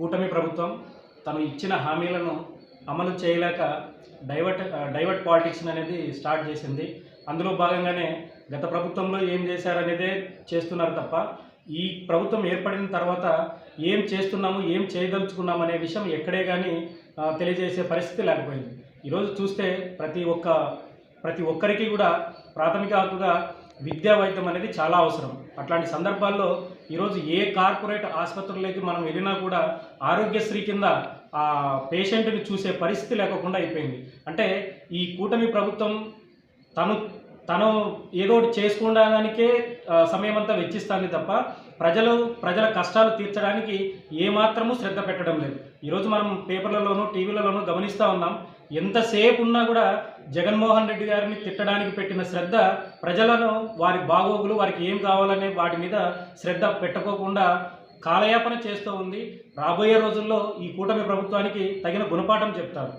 కూటమి ప్రభుత్వం తను ఇచ్చిన హామీలను అమలు చేయలేక డైవర్ట్ డైవర్ట్ పాలిటిక్స్ అనేది స్టార్ట్ చేసింది. అందులో భాగంగానే గత ప్రభుత్వంలో ఏం చేశారనేదే చేస్తున్నారు తప్ప ఈ ప్రభుత్వం ఏర్పడిన తర్వాత ఏం చేస్తున్నాము ఏం చేయదలుచుకున్నాము అనే విషయం ఎక్కడే కానీ తెలియజేసే పరిస్థితి లేకపోయింది. ఈరోజు చూస్తే ప్రతి ఒక్క ప్రతి ఒక్కరికి కూడా ప్రాథమిక హక్కుగా విద్యా వైద్యం అనేది చాలా అవసరం. అట్లాంటి సందర్భాల్లో ఈరోజు ఏ కార్పొరేట్ ఆసుపత్రులకి మనం వెళ్ళినా కూడా ఆరోగ్యశ్రీ కింద ఆ పేషెంట్ని చూసే పరిస్థితి లేకుండా అయిపోయింది. అంటే ఈ కూటమి ప్రభుత్వం తను తను ఏదో ఒకటి చేసుకోవడానికే సమయం అంతా వెచ్చిస్తాను తప్ప ప్రజలు ప్రజల కష్టాలు తీర్చడానికి ఏమాత్రము శ్రద్ధ పెట్టడం లేదు. ఈరోజు మనం పేపర్లలోనూ టీవీలలోనూ గమనిస్తూ ఉన్నాం. ఎంతసేపు ఉన్నా కూడా జగన్మోహన్ రెడ్డి గారిని తిట్టడానికి పెట్టిన శ్రద్ధ ప్రజలను వారి బాగోగులు వారికి ఏం కావాలనే వాటి మీద శ్రద్ధ పెట్టుకోకుండా కాలయాపన చేస్తూ ఉంది. రాబోయే రోజుల్లో ఈ కూటమి ప్రభుత్వానికి తగిన గుణపాఠం చెప్తారు.